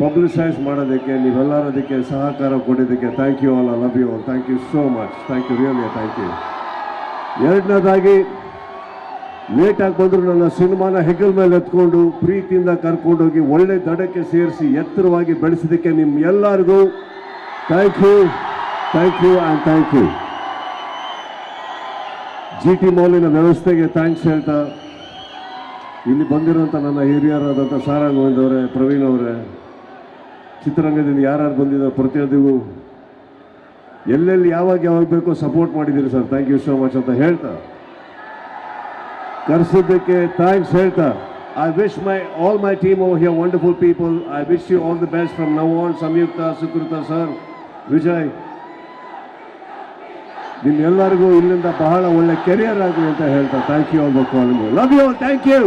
Publicise ಮಾಡೋದಕ್ಕೆ ನೀವೆಲ್ಲರೋದಕ್ಕೆ ಸಹಕಾರ ಕೊಟ್ಟಿದ್ದಕ್ಕೆ thank you all love you thank you so much thank you really thank you ಎರಡನೇದಾಗಿ ಲೇಟಾಗಿ ಬಂದರೂ ನನ್ನ ಸಿನಿಮಾನ ಹೆಗಲ್ ಮೇಲೆ ಎತ್ಕೊಂಡು, ಪ್ರೀತಿಯಿಂದ ಕರ್ಕೊಂಡೋಗಿ ಒಳ್ಳೆ ದಡಕ್ಕೆ ಸೇರಿಸಿ ಎತ್ತರವಾಗಿ ಬೆಳೆಸಿದ್ದಕ್ಕೆ ನಿಮ್ಮ ಎಲ್ಲರಿಗೂ thank you thank you and thank you G T ಮೌಲಿನ ವ್ಯವಸ್ಥೆಗೆ ಥ್ಯಾಂಕ್ಸ್ ಹೇಳ್ತಾ, ಇಲ್ಲಿ ಬಂದಿರೋಂಥ ನನ್ನ ಹಿರಿಯರಾದಂಥ ಸಾರಾ ಗೋವಿಂದ್ ಅವರೇ ಪ್ರವೀಣ್ ಅವರೇ ಚಿತ್ರರಂಗದಿಂದ ಯಾರ್ಯಾರು ಬಂದಿದ್ದಾರೆ ಪ್ರತಿಯೊಂದಿಗೂ ಎಲ್ಲೆಲ್ಲಿ ಯಾವಾಗ ಯಾವಾಗ ಬೇಕೋ ಸಪೋರ್ಟ್ ಮಾಡಿದ್ದೀರಿ sir thank you so much ಅಂತ ಹೇಳ್ತಾ. ಕರೆಸಿದ್ದಕ್ಕೆ ಥ್ಯಾಂಕ್ಸ್ ಹೇಳ್ತಾ. I wish my all my team over here wonderful people I wish all the best from now on Samyuktha Sukrutha sir Vijay ನಿಮ್ಮೆಲ್ಲರಿಗೂ ಇಲ್ಲಿಂದ ಬಹಳ ಒಳ್ಳೆ ಕೆರಿಯರ್ ಆಗಲಿ ಅಂತ ಹೇಳ್ತಾ. Thank you all for calling love you thank you